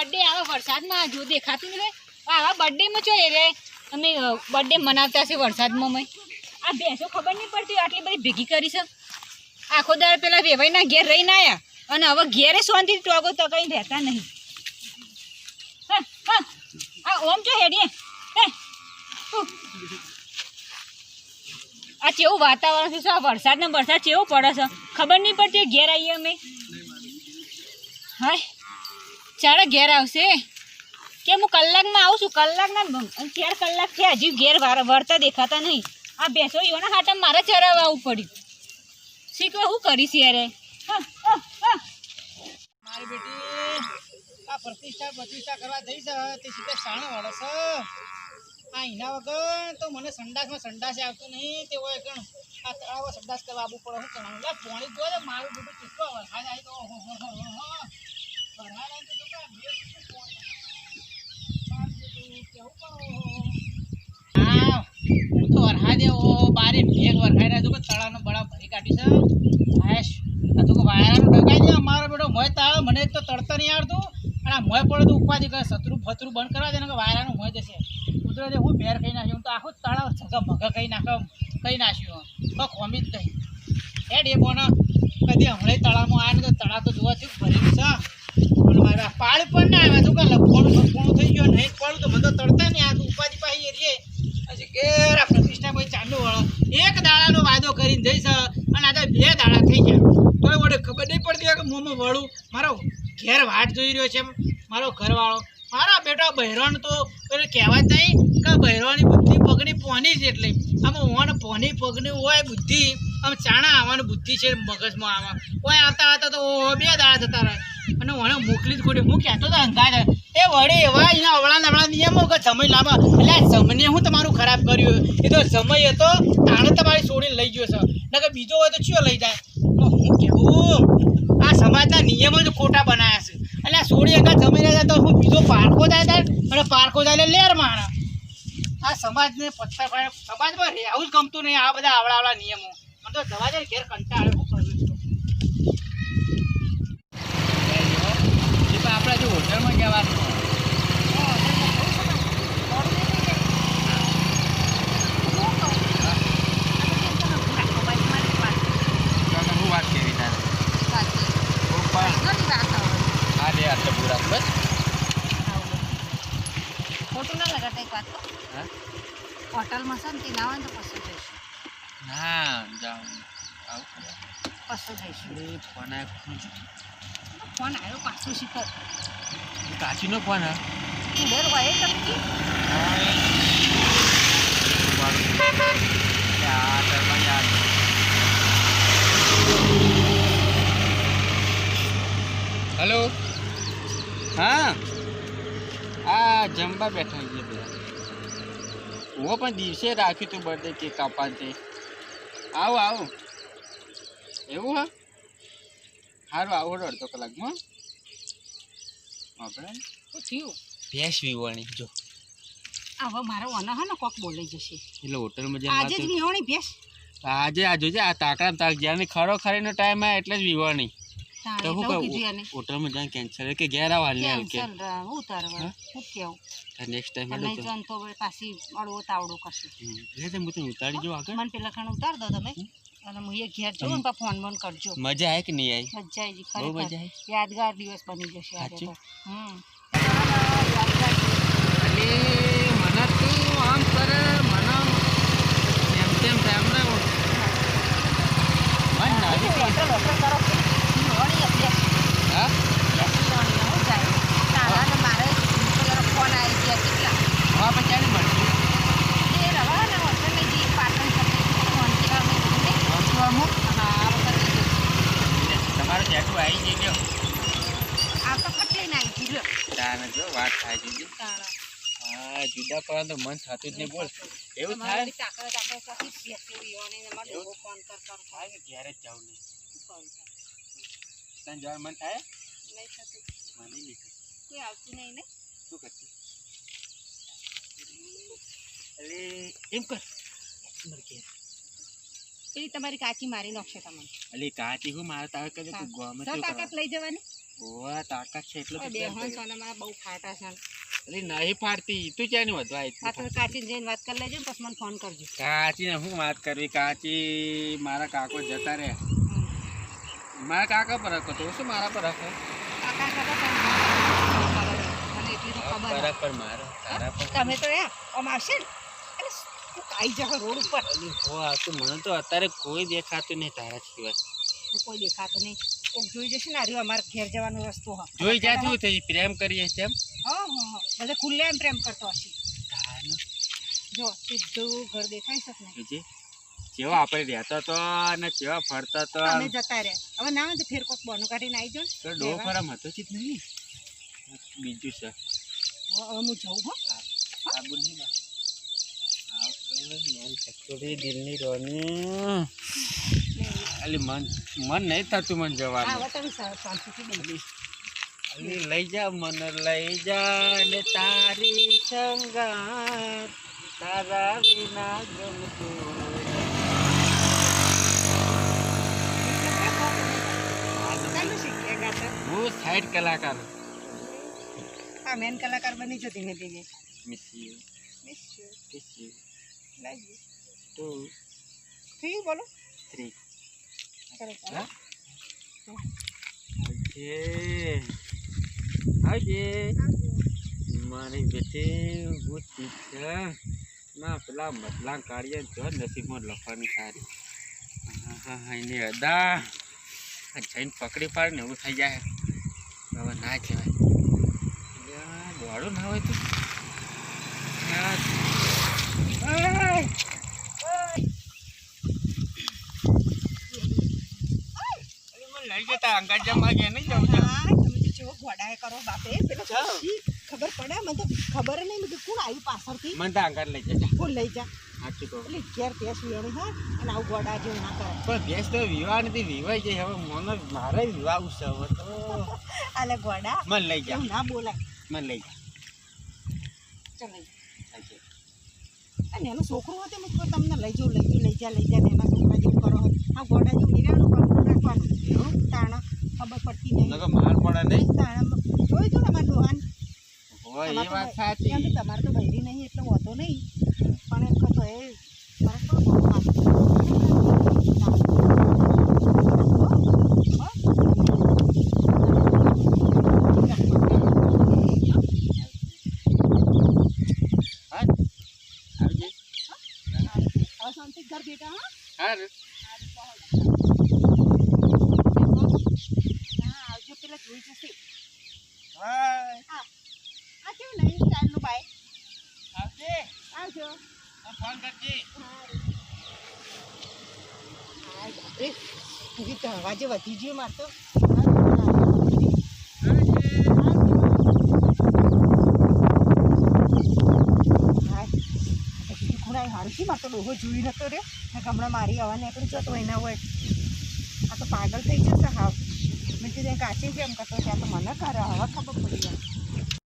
Birthday આવા વરસાદમાં જો દેખાતું નહીં આવા બર્થડેમાં જો રે? અમે બર્થડે મનાવતા છે વરસાદમાં મેં આ ભેંસો ખબર નહીં પડતી આટલી બધી ભેગી કરી છે. આખો દાળ પેલા વેવાઈના ઘેર રહીને આવ્યા અને હવે ઘેરે શાંતિ ટોગો તો કઈ રહેતા નહીં. હા, હા. ઓમ ચો હેડીએ. હે. આ કેવું વાતાવરણ છે શું આ વરસાદને વરસાદ કેવો પડે છે? ખબર નહીં પડતી ઘેર આવીએ અમે. હાય. ચાલો ઘેર આવશે? કે હું કલાકમાં આવું છું? કલાકના ચાર કલાક થયા. હજી ઘેર વળતા દેખાતા નહીં. આ ભેંસો યોના હાટા મારે ચરાવવા આવવું પડ્યું. શીખો શું કરીશ યારે. મારી બેટી, આ પ્રતિષ્ઠા પ્રતિષ્ઠા કરવા જઈ છે તે સીધા શાણે વાળો છે. આ એના વગર તો મને સંડાસમાં સંડાસે આવતું નહીં. તે હોય આ તળાવ સંડાસ કરવા આવવું પડે. હું લે પાણી જો મારું બધું કેટલો વરસાદ આવી તો બારે ભેગ વરસાડ્યા જો કે તળાવનો બળા ભરી કાઢી છે હાશ તો વાયરાનું ડગાઈ દે અમારો બેટો મોય તાળ મને તો તળતા નહીં આવડતું અને આ મોય પડે તો ઉપાધિ કરે ફતરું બંધ કરવા દે કે વાયરાનું મોય જશે કુદરતે હું ભેર ખાઈ નાખ્યું હું તો આખું તળાવ છગા ભગા ખાઈ નાખ ખાઈ નાખ્યું તો ખોમી જ નહીં હેડ એ બોને કદી તળાવમાં આવ્યા તો તળાવ તો જોવા થયું ભરેલું છે મારા પાળ પણ ના આવ્યા. તું કે લખોણું લખોણું થઈ ગયો નહીં પડું તો મને તો તળતા નહીં આ ઉપાધિ પાઈ રે પછી ઘેર આ પ્રતિષ્ઠા ભાઈ ચાલુ વળો. એક દાડાનો વાદો કરીને જઈશ અને આજે બે દાડા થઈ ગયા. તોય મને ખબર નહીં કે મોંમાં મારો ઘેર વાટ જોઈ રહ્યો છે મારો ઘરવાળો. મારા બેટા બહેરાણ તો પેલું કહેવાય નહીં કે બહેરાની બુદ્ધિ પગની પોની જ એટલે. આમાં ઓન પોની પગની હોય બુદ્ધિ. આમ ચાણા આવવાની બુદ્ધિ છે મગજમાં આવવા કોઈ આવતા આવતા તો બે દાડા જતા રહે. અને મને મોકલી જ ખોટી. હું કહેતો હતો અંગાજ એ વડે એવા એના અવળા નવળા નિયમો કે સમય લાંબા એટલે સમયને હું તમારું ખરાબ કર્યું. એ તો સમય હતો, તાણે તમારી છોડીને લઈ ગયો છે. નકર બીજો હોય તો ચિયો લઈ જાય. હું કેવું આ સમાજના નિયમો જ ખોટા બનાવ્યા છે. એટલે આ સોળી અંગા જમી રહ્યા તો હું બીજો પારખો જાય થાય અને પારખો જાય એટલે લેર માણા. આ સમાજને પથ્થર સમાજમાં રહેવું જ ગમતું નહીં આ બધા આવડા આવડા નિયમો. મને તો જવા જાય ઘેર કંટાળે હું કરું છું આપણે જો હોટલમાં જવાનું હું વાત કરી તારે આટલે પૂરા બસ ખોટું ના લગાડતા એક વાત હા હોટલમાં છે ને તે ના તો પશુ જઈશું ના જાઉં આવું પશુ જઈશું અરે ફોન આવ્યો ફોન આવ્યો પાછું શીખર કાચીનો ફોન હા ઈડર હોય તમને યાર યાર હલો હા. આ જમવા બેઠા બધા હું પણ દિવસે રાખ્યું તું બર્થડે કેક કાપવા તે. આવો આવો. એવું હા? સારું આવો અડધો કલાકમાં આપણે શું થયું? ભેંસ વિવાણી જો. હવે મારો વનો હે ને કોક બોલાઈ જશે. એટલે હોટલમાં આજે જ જઈને ભેંસ. આજે આ જોજે આ તાકડા તાક જ્યાં ખરો ખરીનો ટાઈમ આવે એટલે જ વિવણી તો હું કહું એને. હોટલમાં કેન્સલ કે ઘેર આવવા ને કે. હું તારવા હું? કેવું. નેક્સ્ટ ટાઈમ અને હેડો તો. જન તો પાછી અડવો તાવડો કરશે. લે તો હું ઉતારી જો આગળ. મને પેલા ખાણ ઉતાર દો તમે. અને હું એ ઘેર જો ને ફોન બોન કરજો. મજા આવે કે નહીં આવી? મજા આવી બહુ મજા આવી? યાદગાર દિવસ બની જશે આજે તો. હમ. અરે મને તું આમ કરે મને એમ તેમ તેમ ને મન નારી હોટલ હોટલ કરો નિહોણી અભ્યાસ હા નિહોણી હું જાય તારા ને મારે પેલા આવી કેટલા હવે આપણે ક્યારે મળશું એ જે પાટણ હા. તમારું જેટલું આવી જઈ ગયો આ તો કટલી નાઈ ગયો. તાને જો વાત થાય હા જુદા પડે તો મન થતું જ નહીં બોલ એવું થાય તાકડે તાકડે પછી બેસી ફોન કર કર. થાય ઘેરે જ જવું નહીં તને જવાનું મન થાય નહીં થતું. મને નહીં થાય કોઈ આવતું નહીં ને શું કરતી અરે એમ કર મારે ઘેર પેલી તમારી કાચી મારી નાખશે તમને. અલે કાચી હું મારે તારે કરે તું ગમે સો તે તાકાત લઈ જવાની? ઓવા તાકાત છે એટલે તો બે પ્રેમ હન કર્યો. સોના મારા બહુ ફાટા છે. અલી નહીં ફાડતી. તું ક્યાંની વધવા આવી આ તમે કાચીને જઈને વાત કરી લેજો ને પછી મને ફોન કરજો. કાચી ને શું વાત કરવી? કાચી મારા કાકો જતા રહ્યા. મારા કાકા પર હકો તો શું મારા પર હકો કાકા કાકા તમને ખબર છે. મને એટલી તો ખબર છે. બરાબર પર મારો તારા પર તમે તો એ આમ આવશે ને? એટલે જા રોડ ઉપર. હો આ તો મને તો અત્યારે કોઈ દેખાતું નહીં તારા સિવાય. કોઈ દેખાતો નહીં. કોક જોઈ જશે ને રહ્યો અમારે ઘેર જવાનો રસ્તો હા. જોઈ જા થઈ પ્રેમ કરીએ છે એમ. હા હા હા. બધે ખુલ્લે એમ પ્રેમ કરતો હશે. જો સીધું ઘર છે ને બીજી? જેવો આપણે રહેતો તો અને જેવા ફરતો તો અમે જતા રહે હવે ના તો ફેર કોક બોનું કાઢીને આવી જો તો ડો ફરમ હતો જ નહીં? બીજું છે. હવે હું જઉં હો. આબુ નહીં બા. આવ તો મન ચકોરી દિલની રોની અલી મન મન નહીં થતું મન જવાનું અલી લઈ જા મને લઈ જા ને તારી સંગાત તારા વિના ગમતું હું સાઈડ કલાકાર હા મેન કલાકાર બની છો ધીમે ધીમે. Miss you miss you miss you two three બોલો. થ્રી આવજે. મારી બેટી ગુસ્સી છે. ના પેલા બદલા કાઢીએ જો નસીબમાં લખવાની સારી હા હા એની અદા. જઈને પકડી પાડે ને એવું થઈ જાય. હવે ના કહેવાય. દોડું ના હોય તો. લઈ જતા અંગાત જમવા ગયા નહીં જવું હા તમે તો જેવો ઘોડાએ કરો બાપે પેલો ખબર પડે મને તો ખબર નહીં મેં કોણ આવ્યું પાછળથી મને તો અંગાત લઈ જતા કોણ લઈ જા. એટલે ઘેર ભેંસ વેણી હોય અને આવું ગોડા જેવું ના કરે પણ ભેંસ તો વિવાહ નથી વિવાય છે હવે મને મારે વિવાહ ઉત્સવ હવે તો આલે ઘોડા મને લઈ જા. ના બોલાય મને લઈ જા. ચાલો લઈ જા. અને એનું છોકરું હતું મેં તમને લઈ જાઉં લઈ જાઉં લઈ જા લઈ જા એના છોકરા જેવું કરો. આ ઘોડા જેવું નિરાણું કરવું રાખવાનું. તાણા. ખબર પડતી નહીં. માર પડે નહીં? તાણા જોયું જો ને અમારે તો તમારે તો બૈરી નહીં એટલે હોતો નહીં પણ એમ કહો એ ફરક પડે બહુ ખાસ. હા આવજે હવે શાંતિ ઘર બેઠા હા હા રે. હા આવજો પેલા જોઈ જશે હા આ કેવું નહીં સ્ટાઇલનું બાઈક આવજે આવજો ફોન કરજે હા બાપરે હજી તો અવાજે વધી મારે તો ડોહો જોઈ નતો રે હમણાં મારી હવા નીકળી જતો એના હોય. આ તો પાગલ થઈ જશે હાવ. મેં કીધું, કાચી કેમ કરતો ત્યાં તો મને કરે હવે ખબર પડી જાય.